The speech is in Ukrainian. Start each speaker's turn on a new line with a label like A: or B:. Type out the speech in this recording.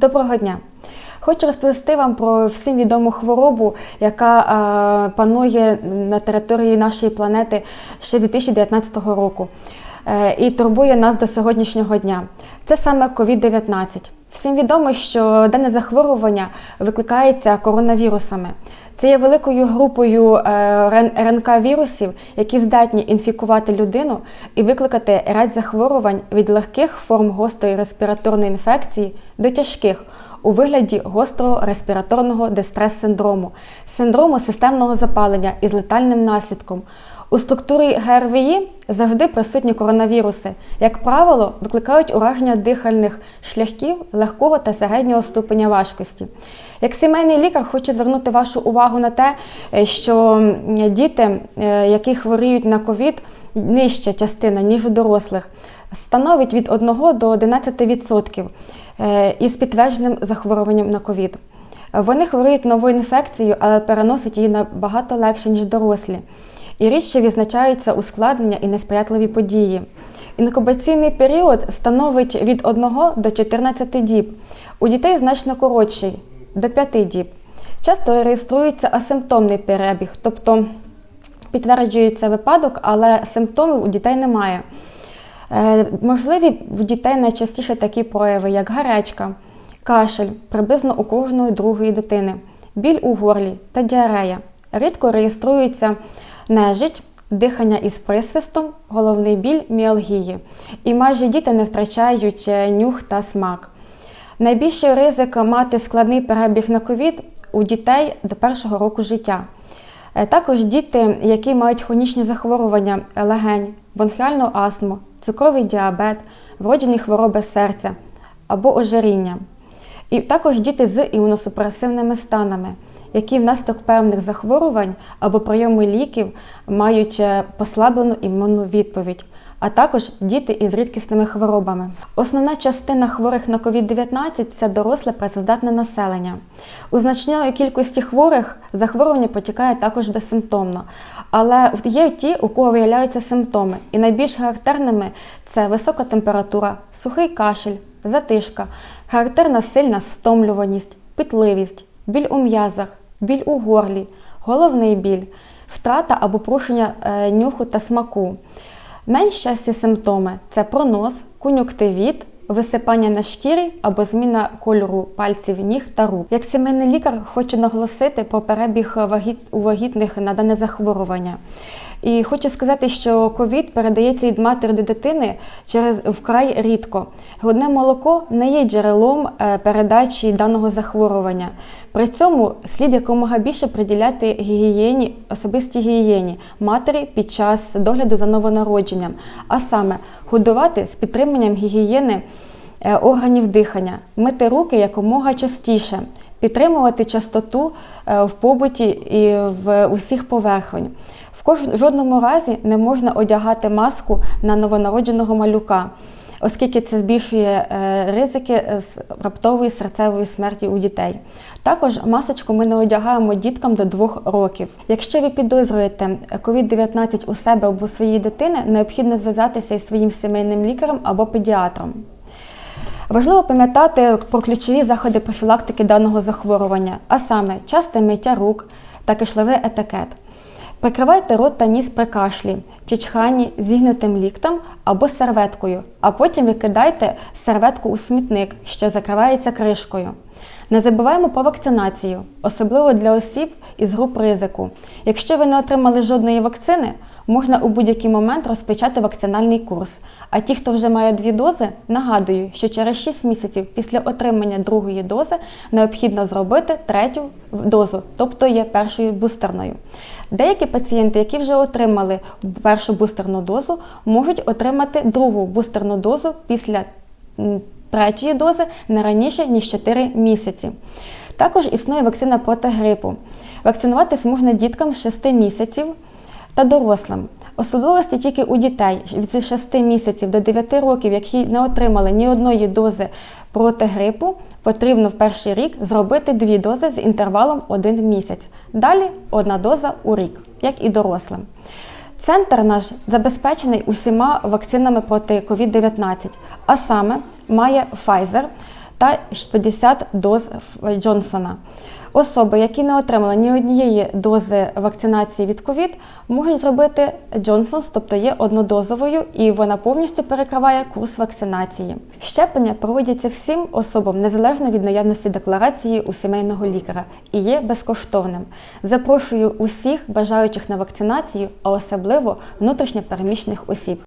A: Доброго дня! Хочу розповісти вам про всім відому хворобу, яка е, панує на території нашої планети ще 2019 року е, і турбує нас до сьогоднішнього дня. Це саме COVID-19. Всім відомо, що дане захворювання викликається коронавірусами. Це є великою групою е, РНК-вірусів, які здатні інфікувати людину і викликати ряд захворювань від легких форм гострої респіраторної інфекції до тяжких у вигляді гострого респіраторного дистрес-синдрому, синдрому системного запалення із летальним наслідком. У структурі ГРВІ завжди присутні коронавіруси. Як правило, викликають ураження дихальних шляхів легкого та середнього ступеня важкості. Як сімейний лікар хочу звернути вашу увагу на те, е, що діти, е, які хворіють на ковід, нижча частина, ніж у дорослих, становить від 1 до 11% е, із підтвердженим захворюванням на ковід. Вони хворіють новою інфекцією, але переносять її набагато легше, ніж дорослі. І рідше відзначаються ускладнення і несприятливі події. Інкубаційний період становить від 1 до 14 діб. У дітей значно коротший до 5 діб. Часто реєструється асимптомний перебіг, тобто підтверджується випадок, але симптомів у дітей немає. Е, Можливі в дітей найчастіше такі прояви, як гарячка, кашель, приблизно у кожної другої дитини, біль у горлі та діарея. Рідко реєструється нежить, дихання із присвистом, головний біль, міалгії. І майже діти не втрачають е, нюх та смак. Найбільший ризик мати складний перебіг на ковід у дітей до першого року життя. Е, Також діти, які мають хронічні захворювання легень, бронхіальну астму, цукровий діабет, вроджені хвороби серця або ожиріння. І також діти з імуносупресивними станами, які внаслідок певних захворювань або прийому ліків мають е, послаблену імунну відповідь, а також діти із рідкісними хворобами. Основна частина хворих на COVID-19 – це доросле працездатне населення. У значної кількості хворих захворювання протікає також безсимптомно, але є ті, у кого виявляються симптоми, і найбільш характерними це висока температура, сухий кашель, затишка, характерна сильна втомлюваність, питливість, біль у м'язах, біль у горлі, головний біль, втрата або порушення е, нюху та смаку. Менш часті симптоми це пронос, конюктивіт, висипання на шкірі або зміна кольору пальців ніг та рук. Як сімейний лікар хочу наголосити про перебіг вагіт, у вагітних на дане захворювання. І хочу сказати, що ковід передається від матері до дитини через вкрай рідко. Грудне молоко не є джерелом е, передачі даного захворювання. При цьому слід якомога більше приділяти гігієні, особистій гігієні матері під час догляду за новонародженням, а саме годувати з підтриманням гігієни е, органів дихання, мити руки якомога частіше, підтримувати частоту е, в побуті і в усіх поверхонь. В жодному разі не можна одягати маску на новонародженого малюка, оскільки це збільшує е, ризики е, раптової серцевої смерті у дітей. Також масочку ми не одягаємо діткам до 2 років. Якщо ви підозрюєте COVID-19 у себе або у своїй дитини, необхідно зв'язатися із своїм сімейним лікарем або педіатром. Важливо пам'ятати про ключові заходи профілактики даного захворювання, а саме часте миття рук та кишлевий етикет. Прикривайте рот та ніс при кашлі чи чханні зігнутим ліктем або серветкою, а потім викидайте серветку у смітник, що закривається кришкою. Не забуваємо про вакцинацію, особливо для осіб із груп ризику. Якщо ви не отримали жодної вакцини, можна у будь-який момент розпочати вакцинальний курс. А ті, хто вже має дві дози, нагадую, що через 6 місяців після отримання другої дози необхідно зробити третю дозу, тобто є першою бустерною. Деякі пацієнти, які вже отримали першу бустерну дозу, можуть отримати другу бустерну дозу після третьої дози не раніше ніж 4 місяці. Також існує вакцина проти грипу. Вакцинуватись можна діткам з 6 місяців та дорослим. Особливості тільки у дітей від 6 місяців до 9 років, які не отримали ні одної дози проти грипу, потрібно в перший рік зробити дві дози з інтервалом 1 місяць. Далі одна доза у рік, як і дорослим. Центр наш забезпечений усіма вакцинами проти COVID-19, а саме має Pfizer та 50 доз Джонсона. Особи, які не отримали ні однієї дози вакцинації від ковід, можуть зробити Джонсонс, тобто є однодозовою, і вона повністю перекриває курс вакцинації. Щеплення проводяться всім особам незалежно від наявності декларації у сімейного лікаря і є безкоштовним. Запрошую усіх бажаючих на вакцинацію, а особливо внутрішньо переміщених осіб.